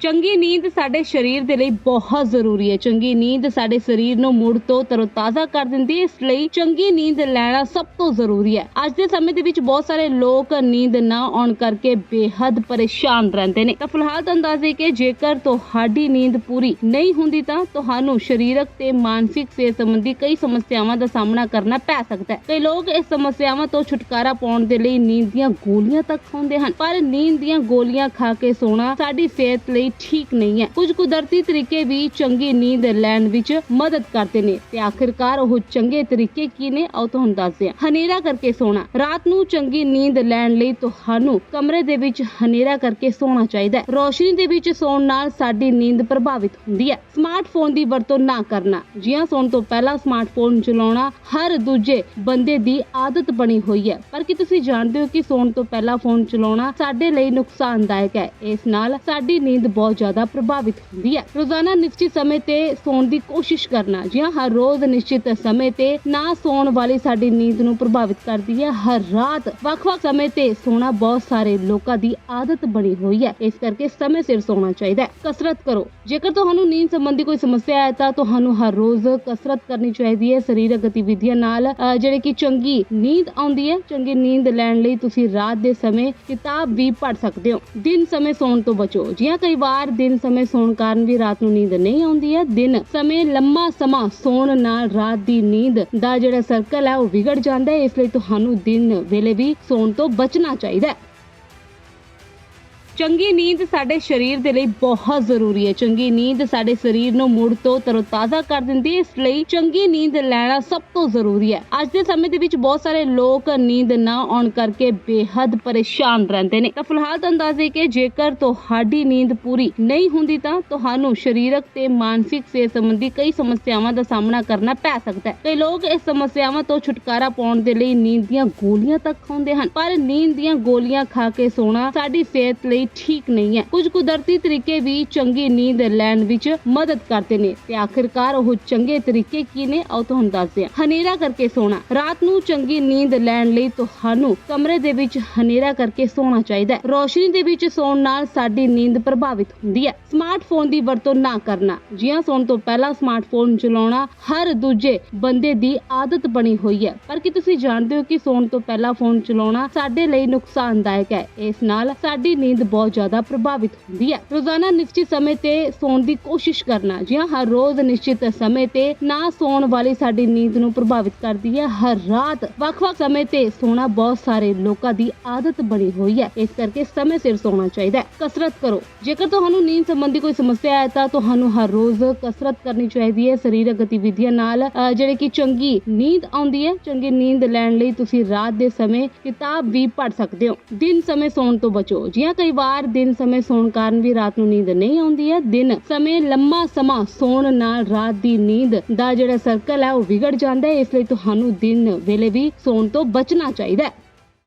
ਚੰਗੀ ਨੀਂਦ ਸਾਡੇ ਸਰੀਰ ਦੇ ਲਈ ਬਹੁਤ ਜ਼ਰੂਰੀ ਹੈ। ਚੰਗੀ ਨੀਂਦ ਸਾਡੇ ਸਰੀਰ ਨੂੰ ਮੁੜ ਤੋਂ ਤਰੋਤਾਜ਼ਾ ਕਰ ਦਿੰਦੀ ਹੈ। ਇਸ ਲਈ ਚੰਗੀ ਨੀਂਦ ਲੈਣਾ ਸਭ ਤੋਂ ਜ਼ਰੂਰੀ ਹੈ। ਅੱਜ ਦੇ ਸਮੇਂ ਦੇ ਵਿੱਚ ਬਹੁਤ ਸਾਰੇ ਲੋਕ ਨੀਂਦ ਨਾ ਆਉਣ ਕਰਕੇ ਬੇਹੱਦ ਪਰੇਸ਼ਾਨ ਰਹਿੰਦੇ ਨੇ। ਤਾਂ ਫਿਲਹਾਲ ਤੁਹਾਨੂੰ ਦੱਸ ਕਿ ਜੇਕਰ ਤੁਹਾਡੀ ਨੀਂਦ ਪੂਰੀ ਨਹੀਂ ਹੁੰਦੀ ਤਾਂ ਤੁਹਾਨੂੰ ਸਰੀਰਕ ਤੇ ਮਾਨਸਿਕ ਸਿਹਤ ਸੰਬੰਧੀ ਕਈ ਸਮੱਸਿਆਵਾਂ ਦਾ ਸਾਹਮਣਾ ਕਰਨਾ ਪੈ ਸਕਦਾ ਹੈ। ਕਈ ਲੋਕ ਇਸ ਸਮੱਸਿਆਵਾਂ ਤੋਂ ਛੁਟਕਾਰਾ ਪਾਉਣ ਦੇ ਲਈ ਨੀਂਦ ਦੀਆਂ ਗੋਲੀਆਂ ਤੱਕ ਖਾਂਦੇ ਹਨ। ਪਰ ਨੀਂਦ ਦੀਆਂ ਗੋਲੀਆਂ ਖਾ ਕੇ ਸੋਣਾ ਸਾਡੀ ਸਿਹਤ ਲਈ ਠੀਕ ਨਹੀਂ ਹੈ। ਕੁਝ ਕੁਦਰਤੀ ਤਰੀਕੇ ਵੀ ਚੰਗੀ ਨੀਂਦ ਲੈਣ ਵਿੱਚ ਮਦਦ ਕਰਦੇ ਨੇ ਤੇ ਆਖਿਰਕਾਰ ਉਹ ਚੰਗੇ ਤਰੀਕੇ ਕੀ ਨੇ, ਆਓ ਤੁਹਾਨੂੰ ਦੱਸਦੇ ਹਾਂ। ਹਨੇਰਾ ਕਰਕੇ ਸੋਣਾ। ਰਾਤ ਨੂੰ ਚੰਗੀ ਨੀਂਦ ਲੈਣ ਲਈ ਤੁਹਾਨੂੰ ਕਮਰੇ ਦੇ ਵਿੱਚ ਹਨੇਰਾ ਕਰਕੇ ਸੋਣਾ ਚਾਹੀਦਾ ਹੈ। ਰੋਸ਼ਨੀ ਦੇ ਵਿੱਚ ਸੌਣ ਨਾਲ ਸਾਡੀ ਨੀਂਦ ਪ੍ਰਭਾਵਿਤ ਹੁੰਦੀ ਹੈ। ਸਮਾਰਟਫੋਨ ਦੀ ਵਰਤੋਂ ਨਾ ਕਰਨਾ। ਜੀਆਂ ਸੌਣ ਤੋਂ ਪਹਿਲਾਂ ਸਮਾਰਟਫੋਨ ਚਲਾਉਣਾ ਹਰ ਦੂਜੇ ਬੰਦੇ ਦੀ ਆਦਤ ਬਣੀ ਹੋਈ ਹੈ। ਪਰ ਕੀ ਤੁਸੀਂ ਜਾਣਦੇ ਹੋ ਕਿ ਸੌਣ ਤੋਂ ਪਹਿਲਾਂ ਫੋਨ ਚਲਾਉਣਾ ਸਾਡੇ ਲਈ ਨੁਕਸਾਨਦਾਇਕ ਹੈ? ਇਸ ਨਾਲ ਸਾਡੀ ਨੀਂਦ ਬਹੁਤ ਜ਼ਿਆਦਾ ਪ੍ਰਭਾਵਿਤ ਹੁੰਦੀ ਹੈ। ਰੋਜ਼ਾਨਾ ਨਿਸ਼ਚਿਤ ਸਮੇਂ ਤੇ ਸੌਣ ਦੀ ਕੋਸ਼ਿਸ਼ ਕਰਨਾ ਜੀ ਹਰ ਰੋਜ਼ ਨਿਸ਼ਚਿਤ ਸਮੇਂ ਤੇ ਨਾ ਸੌਣ ਵਾਲੀ ਸਾਡੀ ਨੀਂਦ ਨੂੰ ਪ੍ਰਭਾਵਿਤ ਕਰਦੀ ਹੈ। ਹਰ ਰਾਤ ਵੱਖ-ਵੱਖ ਸਮੇਂ ਤੇ ਸੌਣਾ ਬਹੁਤ ਸਾਰੇ ਲੋਕਾਂ ਦੀ ਆਦਤ ਬਣੀ ਹੋਈ ਹੈ। ਇਸ ਕਰਕੇ ਸਮੇਂ ਸਿਰ ਸੌਣਾ ਚਾਹੀਦਾ ਹੈ। ਕਸਰਤ ਕਰੋ। ਜੇਕਰ ਤੁਹਾਨੂੰ ਨੀਂਦ ਸੰਬੰਧੀ ਕੋਈ ਸਮੱਸਿਆ ਹੈ ਤਾਂ ਤੁਹਾਨੂੰ ਹਰ ਰੋਜ਼ ਕਸਰਤ ਕਰਨੀ ਚਾਹੀਦੀ ਹੈ। ਸਰੀਰਕ ਗਤੀਵਿਧੀਆਂ ਨਾਲ ਜਿਹੜੇ ਕਿ ਚੰਗੀ ਨੀਂਦ ਆਉਂਦੀ ਹੈ, ਚੰਗੀ ਨੀਂਦ ਲੈਣ ਲਈ ਤੁਸੀਂ ਰਾਤ ਦੇ ਸਮੇਂ ਕਿਤਾਬ ਵੀ ਪੜ੍ਹ ਸਕਦੇ ਹੋ। ਦਿਨ ਸਮੇਂ ਸੌਣ ਤੋਂ ਬਚੋ। ਜੀ ਹਾਂ ਕਈ ਵਾਰ ਦਿਨ ਸਮੇਂ ਸੌਣ ਕਾਰਨ ਵੀ ਰਾਤ ਨੂੰ ਨੀਂਦ ਨਹੀਂ ਆਉਂਦੀ ਹੈ। ਦਿਨ ਸਮੇਂ ਲੰਮਾ ਸਮਾਂ ਸੌਣ ਨਾਲ ਰਾਤ ਦੀ ਨੀਂਦ ਦਾ ਜਿਹੜਾ ਸਰਕਲ ਹੈ ਉਹ ਵਿਗੜ ਜਾਂਦਾ ਹੈ। ਇਸ ਲਈ ਤੁਹਾਨੂੰ ਦਿਨ ਵੇਲੇ ਵੀ ਸੌਣ ਤੋਂ ਬਚਣਾ ਚਾਹੀਦਾ ਹੈ। ਚੰਗੀ ਨੀਂਦ ਸਾਡੇ ਸਰੀਰ ਦੇ ਲਈ ਬਹੁਤ ਜ਼ਰੂਰੀ ਹੈ। ਚੰਗੀ ਨੀਂਦ ਸਾਡੇ ਸਰੀਰ ਨੂੰ ਮੁੜ ਤੋਂ ਤਰੋਤਾਜ਼ਾ ਕਰ ਦਿੰਦੀ ਹੈ। ਇਸ ਲਈ ਚੰਗੀ ਨੀਂਦ ਲੈਣਾ ਸਭ ਤੋਂ ਜ਼ਰੂਰੀ ਹੈ। ਅੱਜ ਦੇ ਸਮੇਂ ਦੇ ਵਿੱਚ ਬਹੁਤ ਸਾਰੇ ਲੋਕ ਨੀਂਦ ਨਾ ਆਉਣ ਕਰਕੇ ਬੇਹੱਦ ਪਰੇਸ਼ਾਨ ਰਹਿੰਦੇ ਨੇ। ਤਾਂ ਫਿਲਹਾਲ ਤੁਹਾਨੂੰ ਦੱਸ ਦਈਏ ਕਿ ਜੇਕਰ ਤੁਹਾਡੀ ਨੀਂਦ ਪੂਰੀ ਨਹੀਂ ਹੁੰਦੀ ਤਾਂ ਤੁਹਾਨੂੰ ਸਰੀਰਕ ਤੇ ਮਾਨਸਿਕ ਸਿਹਤ ਸੰਬੰਧੀ ਕਈ ਸਮੱਸਿਆਵਾਂ ਦਾ ਸਾਹਮਣਾ ਕਰਨਾ ਪੈ ਸਕਦਾ ਹੈ। ਕਈ ਲੋਕ ਇਸ ਸਮੱਸਿਆਵਾਂ ਤੋਂ ਛੁਟਕਾਰਾ ਪਾਉਣ ਦੇ ਲਈ ਨੀਂਦ ਦੀਆਂ ਗੋਲੀਆਂ ਤੱਕ ਖਾਂਦੇ ਹਨ। ਪਰ ਨੀਂਦ ਦੀਆਂ ਗੋਲੀਆਂ ਖਾ ਕੇ ਸੋਣਾ ਸਾਡੀ ਸਿਹਤ ਲਈ ਠੀਕ ਨਹੀਂ ਹੈ। ਕੁਝ ਕੁਦਰਤੀ ਤਰੀਕੇ ਵੀ ਚੰਗੀ ਨੀਂਦ ਲੈਣ ਵਿੱਚ ਮਦਦ ਕਰਦੇ ਨੇ ਤੇ ਆਖਿਰਕਾਰ ਉਹ ਚੰਗੇ ਤਰੀਕੇ ਕੀ ਨੇ ਆਓ ਤੁਹਾਨੂੰ ਦੱਸਦੇ ਹਾਂ। ਹਨੇਰਾ ਕਰਕੇ ਸੋਣਾ। ਰਾਤ ਨੂੰ ਚੰਗੀ ਨੀਂਦ ਲੈਣ ਲਈ ਤੁਹਾਨੂੰ ਕਮਰੇ ਦੇ ਵਿੱਚ ਹਨੇਰਾ ਕਰਕੇ ਸੋਣਾ ਚਾਹੀਦਾ ਹੈ। ਰੋਸ਼ਨੀ ਦੇ ਵਿੱਚ ਸੌਣ ਨਾਲ ਸਾਡੀ ਨੀਂਦ ਪ੍ਰਭਾਵਿਤ ਹੁੰਦੀ ਹੈ। ਸਮਾਰਟਫੋਨ ਦੀ ਵਰਤੋਂ ਨਾ ਕਰਨਾ। ਜੀਆਂ ਸੌਣ ਤੋਂ ਪਹਿਲਾਂ ਸਮਾਰਟਫੋਨ ਚਲਾਉਣਾ ਹਰ ਦੂਜੇ ਬੰਦੇ ਦੀ ਆਦਤ ਬਣੀ ਹੋਈ ਹੈ। ਪਰ ਕੀ ਤੁਸੀਂ ਜਾਣਦੇ ਹੋ ਕਿ ਸੌਣ ਤੋਂ ਪਹਿਲਾਂ ਫੋਨ ਚਲਾਉਣਾ ਸਾਡੇ ਲਈ ਨੁਕਸਾਨਦਾਇਕ ਹੈ? ਇਸ ਨਾਲ ਸਾਡੀ ਨੀਂਦ ਬਹੁਤ ਜ਼ਿਆਦਾ ਪ੍ਰਭਾਵਿਤ ਹੁੰਦੀ ਹੈ। ਰੋਜ਼ਾਨਾ ਨਿਸ਼ਚਿਤ ਸਮੇਂ ਤੇ ਸੌਣ ਦੀ ਕੋਸ਼ਿਸ਼ ਕਰਨਾ ਜੀ ਹਰ ਰੋਜ਼ ਨਿਸ਼ਚਿਤ ਸਮੇਂ ਤੇ ਨਾ ਸੌਣ ਵਾਲੀ ਸਾਡੀ ਨੀਂਦ ਨੂੰ ਪ੍ਰਭਾਵਿਤ ਕਰਦੀ ਹੈ। ਹਰ ਰਾਤ ਵੱਖ-ਵੱਖ ਸਮੇਂ ਤੇ ਸੌਣਾ ਬਹੁਤ ਸਾਰੇ ਲੋਕਾਂ ਦੀ ਆਦਤ ਬਣੀ ਹੋਈ ਹੈ। ਇਸ ਕਰਕੇ ਸਮੇਂ ਸਿਰ ਸੌਣਾ ਚਾਹੀਦਾ ਹੈ। ਕਸਰਤ ਕਰੋ। ਜੇਕਰ ਤੁਹਾਨੂੰ ਨੀਂਦ ਸੰਬੰਧੀ ਕੋਈ ਸਮੱਸਿਆ ਹੈ ਤਾਂ ਤੁਹਾਨੂੰ ਹਰ ਰੋਜ਼ ਕਸਰਤ ਕਰਨੀ ਚਾਹੀਦੀ ਹੈ। ਸਰੀਰਕ ਗਤੀਵਿਧੀਆਂ ਨਾਲ ਜਿਹੜੇ ਕਿ ਚੰਗੀ ਨੀਂਦ ਆਉਂਦੀ ਹੈ, ਚੰਗੀ ਨੀਂਦ ਲੈਣ ਲਈ ਤੁਸੀਂ ਰਾਤ ਦੇ ਸਮੇਂ ਕਿਤਾਬ ਵੀ ਪੜ੍ਹ ਸਕਦੇ ਹੋ। ਦਿਨ ਸਮੇਂ ਸੌਣ ਤੋਂ ਬਚੋ। ਜੀ ਕਈ ਵਾਰ ਵਾਰ ਦਿਨ ਸਮੇਂ ਸੌਣ ਕਾਰਨ ਵੀ ਰਾਤ ਨੂੰ ਨੀਂਦ ਨਹੀਂ ਆਉਂਦੀ ਹੈ। ਦਿਨ ਸਮੇਂ ਲੰਮਾ ਸਮਾਂ ਸੌਣ ਨਾਲ ਰਾਤ ਦੀ ਨੀਂਦ ਦਾ ਜਿਹੜਾ ਸਰਕਲ ਹੈ ਉਹ ਵਿਗੜ ਜਾਂਦਾ ਹੈ। ਇਸ ਲਈ ਤੁਹਾਨੂੰ ਦਿਨ ਵੇਲੇ ਵੀ ਸੌਣ ਤੋਂ ਬਚਣਾ ਚਾਹੀਦਾ ਹੈ।